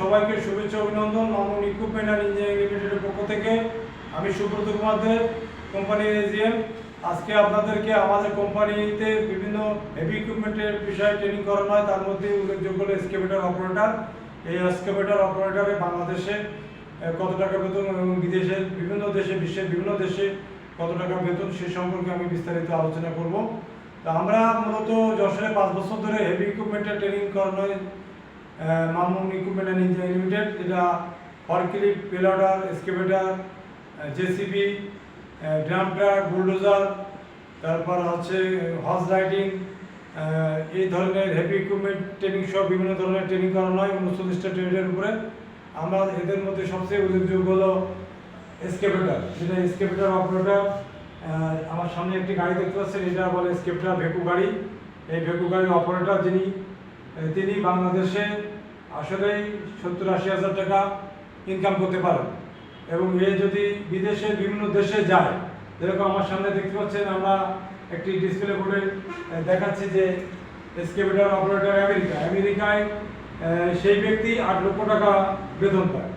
সবাইকে শুভেচ্ছা অভিনন্দন। মামুন ইকুইপমেন্ট অ্যান্ড ইঞ্জিনিয়ারিং লিমিটেডের পক্ষ থেকে। আমি সুব্রত কুমার দে কোম্পানির এজিএম আজকে আপনাদেরকে আমাদের কোম্পানিতে বিভিন্ন হেভি ইকুইপমেন্টের বিষয়ে ট্রেনিং করানো হয়। তার মধ্যে উল্লেখযোগ্য হলো এক্সকেভেটর অপারেটার এই এক্সকেভেটর অপারেটারে বাংলাদেশে কত টাকা বেতন এবং বিদেশে, বিভিন্ন দেশে, বিশ্বের বিভিন্ন দেশে কত টাকা বেতন, সে সম্পর্কে আমি বিস্তারিত আলোচনা করব। তা আমরা মূলত যশোরে পাঁচ বছর ধরে হেভি ইকুইপমেন্টের ট্রেনিং করানো Mamun equipment and engineering limited এটা forklift payloader excavator JCB drum truck bulldozer তারপর হচ্ছে হর্স রাইডিং এই ধরনের হেভি ইকুইপমেন্ট ট্রেনিং সহ বিভিন্ন ধরনের ট্রেনিং করানো হয় উনচল্লিশটা ট্রেডের উপরে। আমরা এদের মধ্যে সবচেয়ে উল্লেখযোগ্য হলো এসকেভেটার যেটা এসকেভেটার অপারেটার আমার সামনে একটি গাড়ি দেখতে পাচ্ছেন, এটা বলে এসকেভেটার ভেকু গাড়ি। এই ভেকু গাড়ির অপারেটর যিনি তিনি বাংলাদেশে আসলেই সত্তর আশি হাজার টাকা ইনকাম করতে পারেন। এবং এ যদি বিদেশে বিভিন্ন দেশে যায়, যেরকম আমার সামনে দেখতে পাচ্ছেন, আমরা একটি ডিসপ্লে বোর্ডে দেখাচ্ছি যে এসকেভেটার অপারেটর আমেরিকা আমেরিকায় সেই ব্যক্তি আট লক্ষ টাকা বেতন পায়।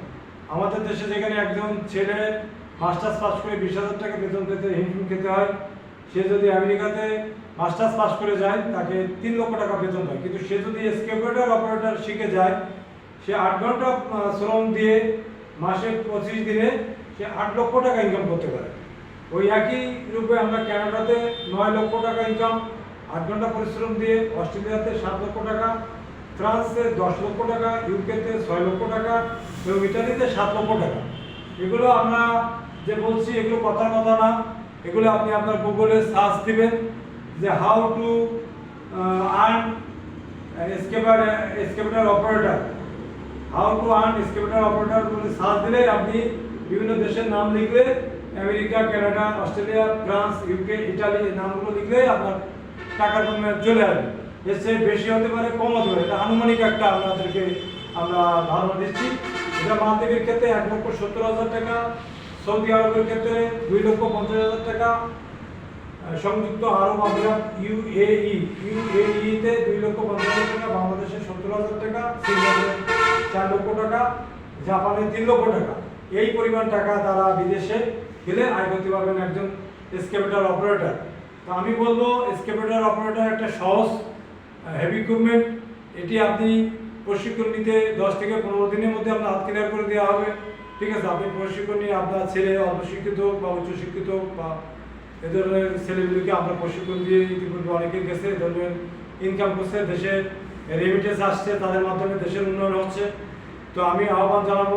আমাদের দেশে যেখানে একজন ছেলে মাস্টার্স পাস করে বিশ হাজার টাকা বেতন পেতে হিমশিম খেতে হয় সে যদি আমেরিকাতে মাস্টার্স পাস করে যায়, তাকে তিন লক্ষ টাকা বেতন হয় কিন্তু সে যদি এসকেভেটার অপারেটর শিখে যায়, সে আট ঘণ্টা শ্রম দিয়ে মাসে পঁচিশ দিনে সে আট লক্ষ টাকা ইনকাম করতে পারে। ওই একই রূপে আমরা কানাডাতে নয় লক্ষ টাকা ইনকাম আট ঘণ্টা পরিশ্রম দিয়ে অস্ট্রেলিয়াতে সাত লক্ষ টাকা, ফ্রান্সে দশ লক্ষ টাকা, ইউকেতে ছয় লক্ষ টাকা এবং ইটালিতে সাত লক্ষ টাকা। এগুলো আমরা যে বলছি, এগুলো কথার কথা না। এগুলো আপনি আপনার গুগলে সার্চ দিবেন, যে how to earn excavator excavator operator how to earn excavator operator বলে সার্চ দিলে আপনি বিভিন্ন দেশের নাম লিখলে, America, Canada, Australia, France UK Italy নামগুলো লিখলে আপনার টাকার পরিমাণ চলে আসবে। এর চেয়ে বেশি হতে পারে, কম হতে পারে। এটা আনুমানিক একটা আপনাদেরকে আমরা ধারণা দিচ্ছি। এটা মালদ্বীপের ক্ষেত্রে এক লক্ষ সত্তর হাজার টাকা সৌদি আরবের ক্ষেত্রে দুই লক্ষ পঞ্চাশ হাজার টাকা সংযুক্ত আরব আমিরাত ইউএই ইউএইতে দুই লক্ষ পঞ্চাশ হাজার টাকা, বাংলাদেশে সত্তর হাজার টাকা, সিঙ্গাপুরে চার লক্ষ টাকা, জাপানে তিন লক্ষ টাকা। এই পরিমাণ টাকা তারা বিদেশে গেলে আয় করতে পারবেন একজন এসকেভেটার অপারেটর। তো আমি বলব এসকেভেটার অপারেটর একটা সহজ হেভি ইকুইপমেন্ট এটি আপনি প্রশিক্ষণ নিতে দশ থেকে পনেরো দিনের মধ্যে আপনার হাত ক্লিয়ার করে দেওয়া হবে। ঠিক আছে, আপনি প্রশিক্ষণ নিয়ে আপনার ছেলে অল্প শিক্ষিত হোক বা উচ্চ শিক্ষিত হোক বা এ ধরনের ছেলেগুলিকে আমরা প্রশিক্ষণ দিয়ে ইতিপূর্বে অনেকে গেছে, এ ধরনের ইনকাম করছে, দেশে রেমিটেন্স আসছে, তাদের মাধ্যমে দেশের উন্নয়ন হচ্ছে। তো আমি আহ্বান জানাব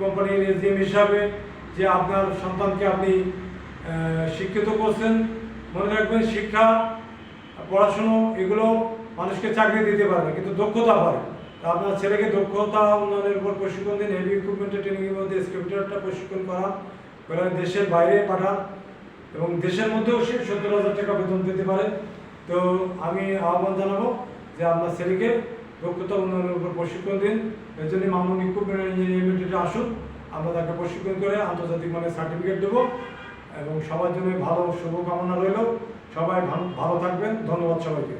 কোম্পানির এজিএম হিসাবে যে আপনার সন্তানকে আপনি শিক্ষিত করছেন। মনে রাখবেন শিক্ষা, পড়াশুনো, এগুলো মানুষকে চাকরি দিতে পারবে, কিন্তু দক্ষতা পারে আপনার ছেলেকে দক্ষতা উন্নয়নের উপর প্রশিক্ষণ দিন হেভি ইকুইপমেন্টের ট্রেনিংয়ের মধ্যে স্ক্রিপ্টারটা প্রশিক্ষণ করা করে দেশের বাইরে পাঠান এবং দেশের মধ্যেও সে সত্তর হাজার টাকা বেতন পেতে পারে। তো আমি আহ্বান জানাব যে আপনার ছেলেকে দক্ষতা উন্নয়নের উপর প্রশিক্ষণ দিন। এর জন্য মামুন ইকুইপমেন্ট ইঞ্জিনিয়ারিং আসুন। আমরা তাকে প্রশিক্ষণ করে আন্তর্জাতিক মানের সার্টিফিকেট দেবো এবং সবার জন্য ভালো শুভকামনা রইল। সবাই ভালো থাকবেন। ধন্যবাদ সবাইকে।